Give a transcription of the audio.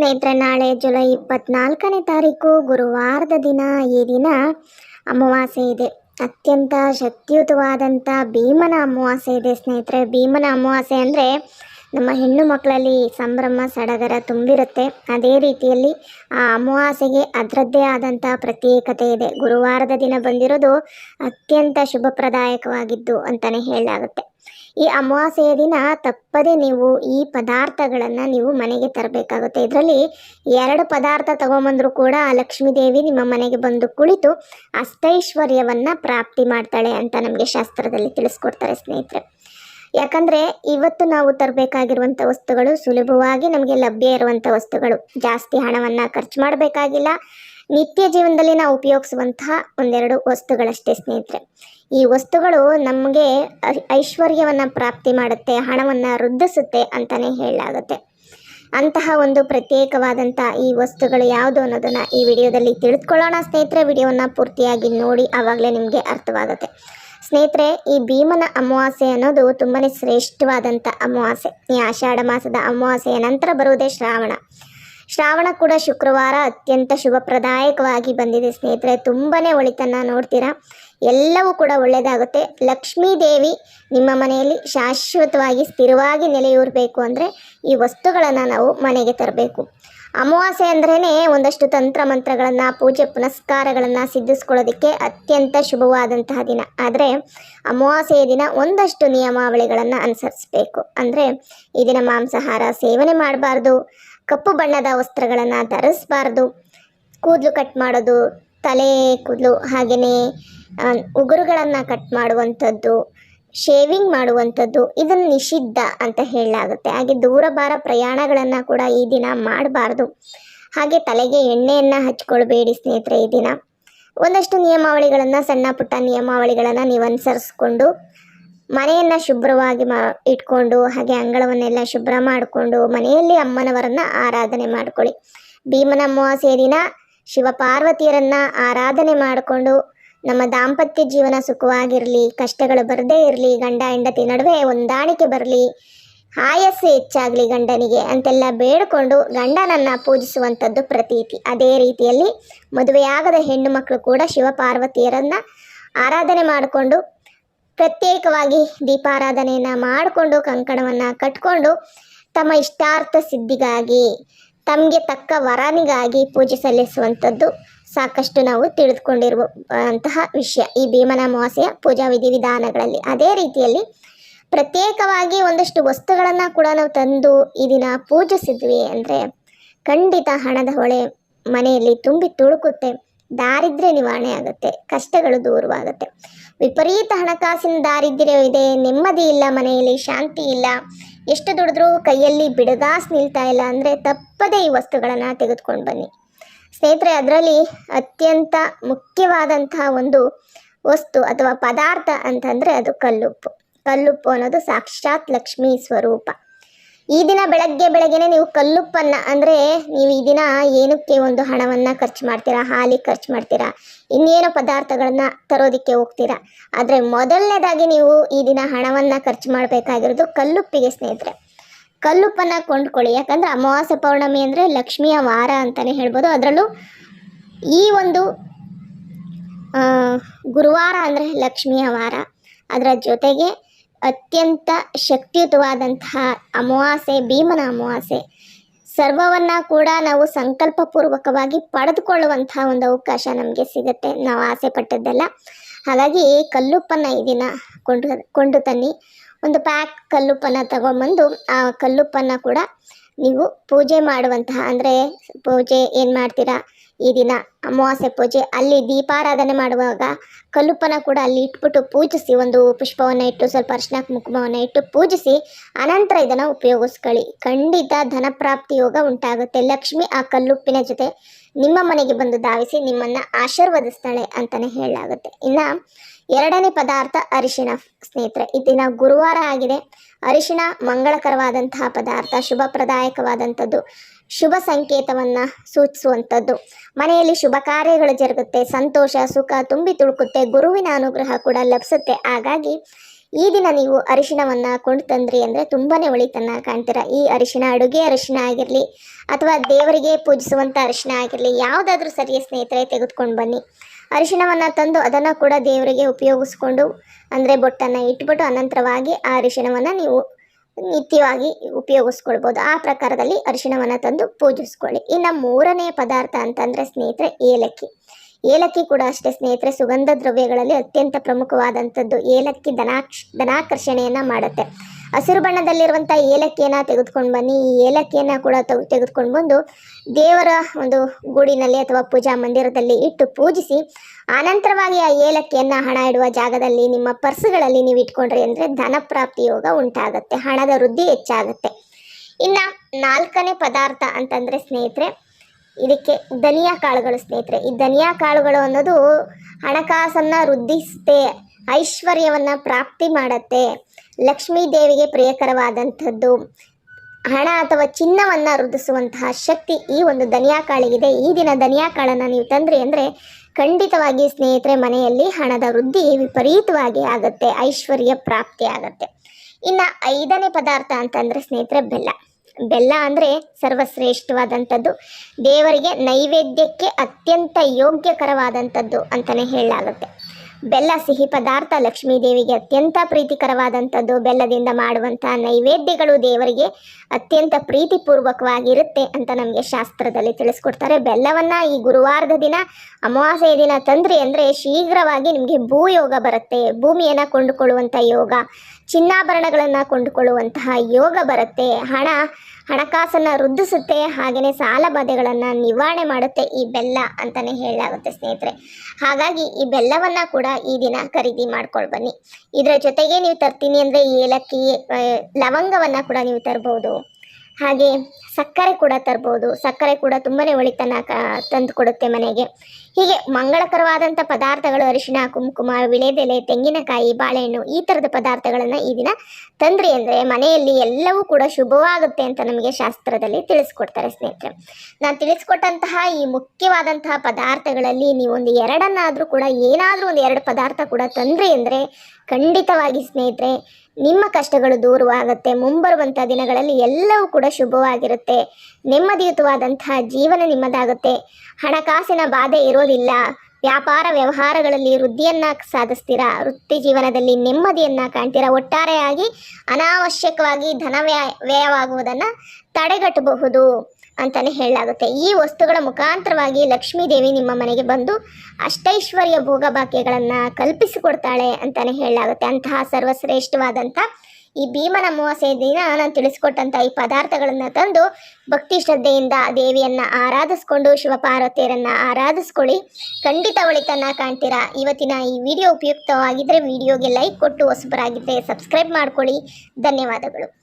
ಸ್ನೇಹಿತರೆ, ನಾಳೆ ಜುಲೈ ಇಪ್ಪತ್ನಾಲ್ಕನೇ ತಾರೀಕು ಗುರುವಾರದ ದಿನ ಈ ದಿನ ಅಮಾವಾಸ್ಯೆ ಇದೆ. ಅತ್ಯಂತ ಶಕ್ತಿಯುತವಾದಂಥ ಭೀಮನ ಅಮಾವಾಸ್ಯೆ ಇದೆ ಸ್ನೇಹಿತರೆ. ಭೀಮನ ಅಮಾವಾಸ್ಯೆ ಅಂದರೆ ನಮ್ಮ ಹೆಣ್ಣು ಮಕ್ಕಳಲ್ಲಿ ಸಂಭ್ರಮ, ಸಡಗರ ತುಂಬಿರುತ್ತೆ. ಅದೇ ರೀತಿಯಲ್ಲಿ, ಆ ಅಮಾವಾಸ್ಯೆಗೆ ಅದರದ್ದೇ ಆದಂಥ ಪ್ರತ್ಯೇಕತೆ ಇದೆ. ಗುರುವಾರದ ದಿನ ಬಂದಿರೋದು ಅತ್ಯಂತ ಶುಭಪ್ರದಾಯಕವಾಗಿದ್ದು ಅಂತಲೇ ಹೇಳಲಾಗುತ್ತೆ. ಈ ಅಮಾವಾಸ್ಯೆಯ ದಿನ ತಪ್ಪದೇ ನೀವು ಈ ಪದಾರ್ಥಗಳನ್ನು ನೀವು ಮನೆಗೆ ತರಬೇಕಾಗುತ್ತೆ. ಇದರಲ್ಲಿ ಎರಡು ಪದಾರ್ಥ ತಗೊಂಬಂದರೂ ಕೂಡ ಆ ಲಕ್ಷ್ಮೀ ದೇವಿ ನಿಮ್ಮ ಮನೆಗೆ ಬಂದು ಕುಳಿತು ಅಸ್ತೈಶ್ವರ್ಯವನ್ನು ಪ್ರಾಪ್ತಿ ಮಾಡ್ತಾಳೆ ಅಂತ ನಮಗೆ ಶಾಸ್ತ್ರದಲ್ಲಿ ತಿಳಿಸ್ಕೊಡ್ತಾರೆ ಸ್ನೇಹಿತರೆ. ಯಾಕಂದರೆ ಇವತ್ತು ನಾವು ತರಬೇಕಾಗಿರುವಂಥ ವಸ್ತುಗಳು ಸುಲಭವಾಗಿ ನಮಗೆ ಲಭ್ಯ ಇರುವಂಥ ವಸ್ತುಗಳು. ಜಾಸ್ತಿ ಹಣವನ್ನು ಖರ್ಚು ಮಾಡಬೇಕಾಗಿಲ್ಲ. ನಿತ್ಯ ಜೀವನದಲ್ಲಿ ನಾವು ಉಪಯೋಗಿಸುವಂತಹ ಒಂದೆರಡು ವಸ್ತುಗಳಷ್ಟೇ ಸ್ನೇಹಿತರೆ. ಈ ವಸ್ತುಗಳು ನಮಗೆ ಐಶ್ವರ್ಯವನ್ನ ಪ್ರಾಪ್ತಿ ಮಾಡುತ್ತೆ, ಹಣವನ್ನು ವೃದ್ಧಿಸುತ್ತೆ ಅಂತಲೇ ಹೇಳಲಾಗುತ್ತೆ. ಅಂತಹ ಒಂದು ಪ್ರತ್ಯೇಕವಾದಂಥ ಈ ವಸ್ತುಗಳು ಯಾವುದು ಅನ್ನೋದನ್ನು ಈ ವಿಡಿಯೋದಲ್ಲಿ ತಿಳಿದುಕೊಳ್ಳೋಣ ಸ್ನೇಹಿತರೆ. ವಿಡಿಯೋವನ್ನು ಪೂರ್ತಿಯಾಗಿ ನೋಡಿ ಆವಾಗಲೇ ನಿಮಗೆ ಅರ್ಥವಾಗುತ್ತೆ. ಸ್ನೇಹಿತರೆ, ಈ ಭೀಮನ ಅಮಾವಾಸ್ಯೆ ಅನ್ನೋದು ತುಂಬಾ ಶ್ರೇಷ್ಠವಾದಂಥ ಅಮಾವಾಸ್ಯೆ. ಈ ಆಷಾಢ ಮಾಸದ ಅಮಾವಾಸ್ಯೆಯ ನಂತರ ಬರುವುದೇ ಶ್ರಾವಣ. ಶ್ರಾವಣ ಕೂಡ ಶುಕ್ರವಾರ ಅತ್ಯಂತ ಶುಭಪ್ರದಾಯಕವಾಗಿ ಬಂದಿದೆ ಸ್ನೇಹಿತರೆ. ತುಂಬಾ ಒಳಿತನ್ನು ನೋಡ್ತೀರಾ? ಎಲ್ಲವೂ ಕೂಡ ಒಳ್ಳೆಯದಾಗುತ್ತೆ ಲಕ್ಷ್ಮೀ ದೇವಿ ನಿಮ್ಮ ಮನೆಯಲ್ಲಿ ಶಾಶ್ವತವಾಗಿ ಸ್ಥಿರವಾಗಿ ನೆಲೆಯೂರಬೇಕು ಅಂದರೆ ಈ ವಸ್ತುಗಳನ್ನು ನಾವು ಮನೆಗೆ ತರಬೇಕು. ಅಮಾವಾಸ್ಯೆ ಅಂದ್ರೇ ಒಂದಷ್ಟು ತಂತ್ರ ಮಂತ್ರಗಳನ್ನು, ಪೂಜೆ ಪುನಸ್ಕಾರಗಳನ್ನು ಸಿದ್ಧಿಸ್ಕೊಳ್ಳೋದಕ್ಕೆ ಅತ್ಯಂತ ಶುಭವಾದಂತಹ ದಿನ. ಆದರೆ ಅಮಾವಾಸ್ಯೆಯ ದಿನ ಒಂದಷ್ಟು ನಿಯಮಾವಳಿಗಳನ್ನು ಅನುಸರಿಸಬೇಕು. ಅಂದರೆ ಈ ದಿನ ಮಾಂಸಾಹಾರ ಸೇವನೆ ಮಾಡಬಾರ್ದು, ಕಪ್ಪು ಬಣ್ಣದ ವಸ್ತ್ರಗಳನ್ನು ಧರಿಸಬಾರ್ದು, ಕೂದಲು ಕಟ್ ಮಾಡೋದು, ತಲೆ, ಕೂದಲು ಹಾಗೆಯೇ ಉಗುರುಗಳನ್ನು ಕಟ್ ಮಾಡುವಂಥದ್ದು ಶೇವಿಂಗ್ ಮಾಡುವಂಥದ್ದು, ಇದನ್ನು ನಿಷಿದ್ಧ ಅಂತ ಹೇಳಲಾಗುತ್ತೆ. ಹಾಗೆ ದೂರ ಬಾರ ಪ್ರಯಾಣಗಳನ್ನು ಕೂಡ ಈ ದಿನ ಮಾಡಬಾರ್ದು. ಹಾಗೆ ತಲೆಗೆ ಎಣ್ಣೆಯನ್ನು ಹಚ್ಕೊಳ್ಬೇಡಿ ಸ್ನೇಹಿತರೆ ಈ ದಿನ. ಒಂದಷ್ಟು ನಿಯಮಾವಳಿಗಳನ್ನು, ಸಣ್ಣ ಪುಟ್ಟ ನಿಯಮಾವಳಿಗಳನ್ನು ನೀವು ಅನುಸರಿಸ್ಕೊಂಡು ಮನೆಯನ್ನು ಶುಭ್ರವಾಗಿ ಮಾ, ಇಟ್ಕೊಂಡು, ಹಾಗೆ ಅಂಗಳವನ್ನೆಲ್ಲ ಶುಭ್ರ ಮಾಡಿಕೊಂಡು, ಮನೆಯಲ್ಲಿ ಅಮ್ಮನವರನ್ನು ಆರಾಧನೆ ಮಾಡ್ಕೊಳ್ಳಿ. ಭೀಮನ ಅಮಾವಾಸ್ಯ ದಿನ ಶಿವಪಾರ್ವತಿಯರನ್ನು ಆರಾಧನೆ ಮಾಡಿಕೊಂಡು ನಮ್ಮ ದಾಂಪತ್ಯ ಜೀವನ ಸುಖವಾಗಿರಲಿ, ಕಷ್ಟಗಳು ಬರದೇ ಇರಲಿ, ಗಂಡ ಹೆಂಡತಿ ನಡುವೆ ಹೊಂದಾಣಿಕೆ ಬರಲಿ, ಆಯಸ್ಸು ಹೆಚ್ಚಾಗಲಿ ಗಂಡನಿಗೆ ಅಂತೆಲ್ಲ ಬೇಡಿಕೊಂಡು ಗಂಡನನ್ನು ಪೂಜಿಸುವಂಥದ್ದು ಪ್ರತೀತಿ. ಅದೇ ರೀತಿಯಲ್ಲಿ ಮದುವೆಯಾಗದ ಹೆಣ್ಣು ಮಕ್ಕಳು ಕೂಡ ಶಿವಪಾರ್ವತಿಯರನ್ನು ಆರಾಧನೆ ಮಾಡಿಕೊಂಡು, ಪ್ರತ್ಯೇಕವಾಗಿ ದೀಪಾರಾಧನೆಯನ್ನು ಮಾಡಿಕೊಂಡು, ಕಂಕಣವನ್ನು ಕಟ್ಕೊಂಡು ತಮ್ಮ ಇಷ್ಟಾರ್ಥ ಸಿದ್ಧಿಗಾಗಿ, ತಮಗೆ ತಕ್ಕ ವರನಿಗಾಗಿ ಪೂಜೆ ಸಲ್ಲಿಸುವಂಥದ್ದು ಸಾಕಷ್ಟು ನಾವು ತಿಳಿದುಕೊಂಡಿರುವ ಅಂತಹ ವಿಷಯ. ಈ ಭೀಮನ ಅಮಾವಾಸ್ಯೆಯ ಪೂಜಾ ವಿಧಿವಿಧಾನಗಳಲ್ಲಿ ಅದೇ ರೀತಿಯಲ್ಲಿ ಪ್ರತ್ಯೇಕವಾಗಿ ಒಂದಷ್ಟು ವಸ್ತುಗಳನ್ನು ಕೂಡ ನಾವು ತಂದು ಈ ದಿನ ಪೂಜಿಸಿದ್ವಿ ಅಂದರೆ ಖಂಡಿತ ಹಣದ ಹೊಳೆ ಮನೆಯಲ್ಲಿ ತುಂಬಿ ತುಳುಕುತ್ತೆ ದಾರಿದ್ರ್ಯ ನಿವಾರಣೆ ಆಗುತ್ತೆ, ಕಷ್ಟಗಳು ದೂರವಾಗುತ್ತೆ. ವಿಪರೀತ ಹಣಕಾಸಿನ ದಾರಿದ್ರ್ಯವಿದೆ ನೆಮ್ಮದಿ ಇಲ್ಲ ಮನೆಯಲ್ಲಿ, ಶಾಂತಿ ಇಲ್ಲ. ಎಷ್ಟು ದುಡಿದ್ರೂ ಕೈಯಲ್ಲಿ ಬಿಡಗಾಸ್ ನಿಲ್ತಾ ಇಲ್ಲ ಅಂದರೆ ತಪ್ಪದೇ ಈ ವಸ್ತುಗಳನ್ನು ತೆಗೆದುಕೊಂಡು ಬನ್ನಿ. ಸ್ನೇಹಿತರೆ, ಅದರಲ್ಲಿ ಅತ್ಯಂತ ಮುಖ್ಯವಾದಂತಹ ಒಂದು ವಸ್ತು ಅಥವಾ ಪದಾರ್ಥ ಅಂತಂದರೆ ಅದು ಕಲ್ಲುಪ್ಪು. ಕಲ್ಲುಪ್ಪು ಅನ್ನೋದು ಸಾಕ್ಷಾತ್ ಲಕ್ಷ್ಮೀ ಸ್ವರೂಪ. ಈ ದಿನ ಬೆಳಗ್ಗೆ ಬೆಳಗ್ಗೆನೆ ನೀವು ಕಲ್ಲುಪ್ಪನ್ನು ಅಂದರೆ ನೀವು ಈ ದಿನ ಏನಕ್ಕೆ ಒಂದು ಹಣವನ್ನು ಖರ್ಚು ಮಾಡ್ತೀರಾ ಹಾಲಿಗೆ ಖರ್ಚು ಮಾಡ್ತೀರಾ, ಇನ್ನೇನೋ ಪದಾರ್ಥಗಳನ್ನ ತರೋದಕ್ಕೆ ಹೋಗ್ತೀರಾ, ಆದರೆ ಮೊದಲನೇದಾಗಿ ನೀವು ಈ ದಿನ ಹಣವನ್ನು ಖರ್ಚು ಮಾಡಬೇಕಾಗಿರೋದು ಕಲ್ಲುಪ್ಪಿಗೆ ಸ್ನೇಹಿತರೆ. ಕಲ್ಲುಪ್ಪನ್ನು ಕೊಂಡ್ಕೊಳ್ಳಿ. ಯಾಕಂದರೆ ಅಮಾವಾಸ್ಯ ಪೌರ್ಣಮಿ ಅಂದರೆ ಲಕ್ಷ್ಮಿಯ ವಾರ ಅಂತಲೇ ಹೇಳ್ಬೋದು. ಅದರಲ್ಲೂ ಈ ಒಂದು ಗುರುವಾರ ಅಂದರೆ ಲಕ್ಷ್ಮಿಯ ವಾರ. ಅದರ ಜೊತೆಗೆ ಅತ್ಯಂತ ಶಕ್ತಿಯುತವಾದಂತಹ ಅಮಾವಾಸ್ಯೆ, ಭೀಮನ ಅಮಾವಾಸ್ಯೆ. ಸರ್ವವನ್ನು ಕೂಡ ನಾವು ಸಂಕಲ್ಪಪೂರ್ವಕವಾಗಿ ಪಡೆದುಕೊಳ್ಳುವಂತಹ ಒಂದು ಅವಕಾಶ ನಮಗೆ ಸಿಗುತ್ತೆ. ನಾವು ಆಸೆ ಪಟ್ಟದ್ದೆಲ್ಲ. ಹಾಗಾಗಿ ಕಲ್ಲುಪ್ಪನ್ನು ಈ ದಿನ ಕೊಂಡು ಕೊಂಡು ತನ್ನಿ. ಒಂದು ಪ್ಯಾಕ್ ಕಲ್ಲುಪ್ಪನ್ನ ತಗೊಂಬಂದು ಆ ಕಲ್ಲುಪ್ಪನ್ನು ಕೂಡ ನೀವು ಪೂಜೆ ಮಾಡುವಂತಹ ಅಂದರೆ ಪೂಜೆ ಏನು ಮಾಡ್ತೀರಾ? ಈ ದಿನ ಅಮಾವಾಸ್ಯೆ ಪೂಜೆ, ಅಲ್ಲಿ ದೀಪಾರಾಧನೆ ಮಾಡುವಾಗ ಕಲ್ಲುಪ್ಪನ ಕೂಡ ಅಲ್ಲಿ ಇಟ್ಬಿಟ್ಟು ಪೂಜಿಸಿ, ಒಂದು ಪುಷ್ಪವನ್ನು ಇಟ್ಟು, ಸ್ವಲ್ಪ ಅರ್ಶನ ಕುಂಕುಮವನ್ನು ಇಟ್ಟು ಪೂಜಿಸಿ, ಅನಂತರ ಇದನ್ನು ಉಪಯೋಗಿಸ್ಕೊಳ್ಳಿ. ಖಂಡಿತ ಧನಪ್ರಾಪ್ತಿ ಯೋಗ ಉಂಟಾಗುತ್ತೆ. ಲಕ್ಷ್ಮಿ ಆ ಕಲ್ಲುಪ್ಪಿನ ಜೊತೆ ನಿಮ್ಮ ಮನೆಗೆ ಬಂದು ಧಾವಿಸಿ, ನಿಮ್ಮನ್ನು ಆಶೀರ್ವದಿಸ್ತಾಳೆ ಅಂತಲೇ ಹೇಳಲಾಗುತ್ತೆ. ಇನ್ನು ಎರಡನೇ ಪದಾರ್ಥ ಅರಿಶಿಣ ಸ್ನೇಹಿತರೆ. ಈ ದಿನ ಗುರುವಾರ ಆಗಿದೆ. ಅರಿಶಿಣ ಮಂಗಳಕರವಾದಂತಹ ಪದಾರ್ಥ, ಶುಭಪ್ರದಾಯಕವಾದಂಥದ್ದು. ಶುಭ ಸಂಕೇತವನ್ನು ಸೂಚಿಸುವಂಥದ್ದು. ಮನೆಯಲ್ಲಿ ಶುಭ ಕಾರ್ಯಗಳು ಜರುಗುತ್ತೆ, ಸಂತೋಷ, ಸುಖ ತುಂಬಿ ತುಳುಕುತ್ತೆ, ಗುರುವಿನ ಅನುಗ್ರಹ ಕೂಡ ಲಭಿಸುತ್ತೆ. ಹಾಗಾಗಿ ಈ ದಿನ ನೀವು ಅರಿಶಿಣವನ್ನು ಕೊಂಡು ತಂದ್ರಿ ಅಂದರೆ ತುಂಬಾನೇ ಒಳಿತನ್ನ ಕಾಣ್ತೀರಾ. ಈ ಅರಿಶಿಣ ಅಡುಗೆ ಅರಿಶಿಣ ಆಗಿರಲಿ ಅಥವಾ ದೇವರಿಗೆ ಪೂಜಿಸುವಂಥ ಅರಿಶಿಣ ಆಗಿರಲಿ, ಯಾವುದಾದ್ರೂ ಸರಿಯ ಸ್ನೇಹಿತರೆ ತೆಗೆದುಕೊಂಡು ಬನ್ನಿ. ಅರಿಶಿಣವನ್ನು ತಂದು ಅದನ್ನು ಕೂಡ ದೇವರಿಗೆ ಉಪಯೋಗಿಸ್ಕೊಂಡು ಅಂದರೆ ಬೊಟ್ಟನ್ನು ಇಟ್ಬಿಟ್ಟು ಅನಂತರವಾಗಿ ಆ ಅರಿಶಿಣವನ್ನು ನೀವು ನಿತ್ಯವಾಗಿ ಉಪಯೋಗಿಸ್ಕೊಳ್ಬೋದು. ಆ ಪ್ರಕಾರದಲ್ಲಿ ಅರಿಶಿಣವನ್ನು ತಂದು ಪೂಜಿಸ್ಕೊಳ್ಳಿ. ಇನ್ನು ಮೂರನೇ ಪದಾರ್ಥ ಅಂತಂದರೆ ಸ್ನೇಹಿತರೆ, ಏಲಕ್ಕಿ. ಏಲಕ್ಕಿ ಕೂಡ ಅಷ್ಟೇ ಸ್ನೇಹಿತರೆ, ಸುಗಂಧ ದ್ರವ್ಯಗಳಲ್ಲಿ ಅತ್ಯಂತ ಪ್ರಮುಖವಾದಂಥದ್ದು ಏಲಕ್ಕಿ ಧನಾಕ್ಷ ಧನಾಕರ್ಷಣೆಯನ್ನು ಮಾಡುತ್ತೆ. ಹಸಿರು ಬಣ್ಣದಲ್ಲಿರುವಂಥ ಏಲಕ್ಕಿಯನ್ನು ತೆಗೆದುಕೊಂಡು ಬನ್ನಿ. ಈ ಏಲಕ್ಕಿಯನ್ನು ಕೂಡ ತೆಗೆ ತೆಗೆದುಕೊಂಡು ಬಂದು ದೇವರ ಒಂದು ಗೂಡಿನಲ್ಲಿ ಅಥವಾ ಪೂಜಾ ಮಂದಿರದಲ್ಲಿ ಇಟ್ಟು ಪೂಜಿಸಿ ಆನಂತರವಾಗಿ ಆ ಏಲಕ್ಕಿಯನ್ನು ಹಣ ಇಡುವ ಜಾಗದಲ್ಲಿ ನಿಮ್ಮ ಪರ್ಸ್ಗಳಲ್ಲಿ ನೀವು ಇಟ್ಕೊಂಡ್ರಿ ಅಂದರೆ ಧನ ಪ್ರಾಪ್ತಿ ಯೋಗ ಉಂಟಾಗುತ್ತೆ, ಹಣದ ವೃದ್ಧಿ ಹೆಚ್ಚಾಗುತ್ತೆ. ಇನ್ನು ನಾಲ್ಕನೇ ಪದಾರ್ಥ ಅಂತಂದರೆ ಸ್ನೇಹಿತರೆ, ಇದಕ್ಕೆ ಧನಿಯಾ ಕಾಳುಗಳು ಸ್ನೇಹಿತರೆ. ಈ ಧನಿಯಾ ಕಾಳುಗಳು ಅನ್ನೋದು ಹಣಕಾಸನ್ನು ವೃದ್ಧಿಸುತ್ತೆ ಐಶ್ವರ್ಯವನ್ನು ಪ್ರಾಪ್ತಿ ಮಾಡತ್ತೆ. ಲಕ್ಷ್ಮೀ ದೇವಿಗೆ ಪ್ರಿಯಕರವಾದಂಥದ್ದು. ಹಣ ಅಥವಾ ಚಿನ್ನವನ್ನು ವೃದ್ಧಿಸುವಂತಹ ಶಕ್ತಿ ಈ ಒಂದು ಧನಿಯಾ ಕಾಳಿಗಿದೆ ಈ ದಿನ ಧನಿಯಾ ಕಾಳನ್ನು ನೀವು ತಂದ್ರಿ ಅಂದರೆ ಖಂಡಿತವಾಗಿ ಸ್ನೇಹಿತರೆ ಮನೆಯಲ್ಲಿ ಹಣದ ವೃದ್ಧಿ ವಿಪರೀತವಾಗಿ ಆಗುತ್ತೆ, ಐಶ್ವರ್ಯ ಪ್ರಾಪ್ತಿ ಆಗುತ್ತೆ. ಇನ್ನು ಐದನೇ ಪದಾರ್ಥ ಅಂತಂದರೆ ಸ್ನೇಹಿತರೆ ಬೆಲ್ಲ. ಬೆಲ್ಲ ಅಂದರೆ ಸರ್ವಶ್ರೇಷ್ಠವಾದಂಥದ್ದು. ದೇವರಿಗೆ ನೈವೇದ್ಯಕ್ಕೆ ಅತ್ಯಂತ ಯೋಗ್ಯಕರವಾದಂಥದ್ದು ಅಂತಲೇ ಹೇಳಲಾಗುತ್ತೆ. ಬೆಲ್ಲ, ಸಿಹಿ ಪದಾರ್ಥ ಲಕ್ಷ್ಮೀ ದೇವಿಗೆ ಅತ್ಯಂತ ಪ್ರೀತಿಕರವಾದಂಥದ್ದು. ಬೆಲ್ಲದಿಂದ ಮಾಡುವಂಥ ನೈವೇದ್ಯಗಳು ದೇವರಿಗೆ ಅತ್ಯಂತ ಪ್ರೀತಿಪೂರ್ವಕವಾಗಿರುತ್ತೆ ಅಂತ ನಮಗೆ ಶಾಸ್ತ್ರದಲ್ಲಿ ತಿಳಿಸ್ಕೊಡ್ತಾರೆ. ಬೆಲ್ಲವನ್ನು ಈ ಗುರುವಾರದ ದಿನ, ಅಮಾವಾಸ್ಯೆಯ ದಿನ ತಂದ್ರಿ ಅಂದರೆ ಶೀಘ್ರವಾಗಿ ನಿಮಗೆ ಭೂಯೋಗ ಬರುತ್ತೆ. ಭೂಮಿಯನ್ನು ಕೊಂಡುಕೊಳ್ಳುವಂಥ ಯೋಗ ಚಿನ್ನಾಭರಣಗಳನ್ನು ಕೊಂಡುಕೊಳ್ಳುವಂತಹ ಯೋಗ ಬರುತ್ತೆ. ಹಣ, ಹಣಕಾಸನ್ನು ವೃದ್ಧಿಸುತ್ತೆ. ಹಾಗೆಯೇ ಸಾಲ ಬಾಧೆಗಳನ್ನು ನಿವಾರಣೆ ಮಾಡುತ್ತೆ ಈ ಬೆಲ್ಲ ಅಂತಲೇ ಹೇಳಲಾಗುತ್ತೆ ಸ್ನೇಹಿತರೆ. ಹಾಗಾಗಿ ಈ ಬೆಲ್ಲವನ್ನು ಕೂಡ ಈ ದಿನ ಖರೀದಿ ಮಾಡ್ಕೊಂಡು ಬನ್ನಿ. ಇದರ ಜೊತೆಗೆ ನೀವು ತರ್ತೀನಿ ಅಂದರೆ ಏಲಕ್ಕಿ ಲವಂಗವನ್ನ ಕೂಡ ನೀವು ತರ್ಬೋದು. ಹಾಗೆ ಸಕ್ಕರೆ ಕೂಡ ತರ್ಬೋದು. ಸಕ್ಕರೆ ಕೂಡ ತುಂಬಾ ಒಳಿತನ ಕ, ತಂದು ಕೊಡುತ್ತೆ ಮನೆಗೆ. ಹೀಗೆ ಮಂಗಳಕರವಾದಂಥ ಪದಾರ್ಥಗಳು ಅರಿಶಿಣ, ಕುಂಕುಮ, ವಿಳೆದೆಲೆ, ತೆಂಗಿನಕಾಯಿ, ಬಾಳೆಹಣ್ಣು ಈ ಥರದ ಪದಾರ್ಥಗಳನ್ನು ಈ ದಿನ ತಂದ್ರಿ ಅಂದರೆ ಮನೆಯಲ್ಲಿ ಎಲ್ಲವೂ ಕೂಡ ಶುಭವಾಗುತ್ತೆ ಅಂತ ನಮಗೆ ಶಾಸ್ತ್ರದಲ್ಲಿ ತಿಳಿಸ್ಕೊಡ್ತಾರೆ ಸ್ನೇಹಿತರೆ. ನಾನು ತಿಳಿಸ್ಕೊಟ್ಟಂತಹ ಈ ಮುಖ್ಯವಾದಂತಹ ಪದಾರ್ಥಗಳಲ್ಲಿ ನೀವೊಂದು ಎರಡನ್ನಾದರೂ ಕೂಡ ಏನಾದರೂ ಒಂದು ಎರಡು ಪದಾರ್ಥ ಕೂಡ ತಂದ್ರಿ ಅಂದರೆ ಖಂಡಿತವಾಗಿ ಸ್ನೇಹಿತರೆ ನಿಮ್ಮ ಕಷ್ಟಗಳು ದೂರವಾಗುತ್ತೆ ಮುಂಬರುವಂಥ ದಿನಗಳಲ್ಲಿ ಎಲ್ಲವೂ ಕೂಡ ಶುಭವಾಗಿರುತ್ತೆ, ನೆಮ್ಮದಿಯುತವಾದಂತಹ ಜೀವನ ನಿಮ್ಮದಾಗುತ್ತೆ, ಹಣಕಾಸಿನ ಬಾಧೆ ಇರೋದಿಲ್ಲ ವ್ಯಾಪಾರ ವ್ಯವಹಾರಗಳಲ್ಲಿ ವೃದ್ಧಿಯನ್ನ ಸಾಧಿಸ್ತೀರಾ? ವೃತ್ತಿ ಜೀವನದಲ್ಲಿ ನೆಮ್ಮದಿಯನ್ನ ಕಾಣ್ತೀರಾ? ಒಟ್ಟಾರೆಯಾಗಿ ಅನಾವಶ್ಯಕವಾಗಿ ಧನ ವ್ಯಯ ವ್ಯಯವಾಗುವುದನ್ನು ತಡೆಗಟ್ಟಬಹುದು ಅಂತಲೇ ಹೇಳಲಾಗುತ್ತೆ. ಈ ವಸ್ತುಗಳ ಮುಖಾಂತರವಾಗಿ ಲಕ್ಷ್ಮೀದೇವಿ ನಿಮ್ಮ ಮನೆಗೆ ಬಂದು ಅಷ್ಟೈಶ್ವರ್ಯ ಭೋಗ ಭಾಗ್ಯಗಳನ್ನು ಕಲ್ಪಿಸಿಕೊಡ್ತಾಳೆ ಅಂತಲೇ ಹೇಳಲಾಗುತ್ತೆ. ಅಂತಹ ಸರ್ವಶ್ರೇಷ್ಠವಾದಂಥ ಈ ಭೀಮನ ಅಮಾವಾಸ್ಯೆ ದಿನ ನಾನು ತಿಳಿಸ್ಕೊಟ್ಟಂಥ ಈ ಪದಾರ್ಥಗಳನ್ನು ತಂದು ಭಕ್ತಿ ಶ್ರದ್ಧೆಯಿಂದ ದೇವಿಯನ್ನು ಆರಾಧಿಸ್ಕೊಂಡು ಶಿವಪಾರ್ವತಿಯರನ್ನು ಆರಾಧಿಸ್ಕೊಳ್ಳಿ. ಖಂಡಿತ ಒಳಿತನ್ನ ಕಾಣ್ತೀರಾ? ಇವತ್ತಿನ ಈ ವಿಡಿಯೋ ಉಪಯುಕ್ತವಾಗಿದ್ದರೆ ವಿಡಿಯೋಗೆ ಲೈಕ್ ಕೊಟ್ಟು ಹೊಸಬರಾಗಿದ್ದರೆ ಸಬ್ಸ್ಕ್ರೈಬ್ ಮಾಡ್ಕೊಳ್ಳಿ. ಧನ್ಯವಾದಗಳು.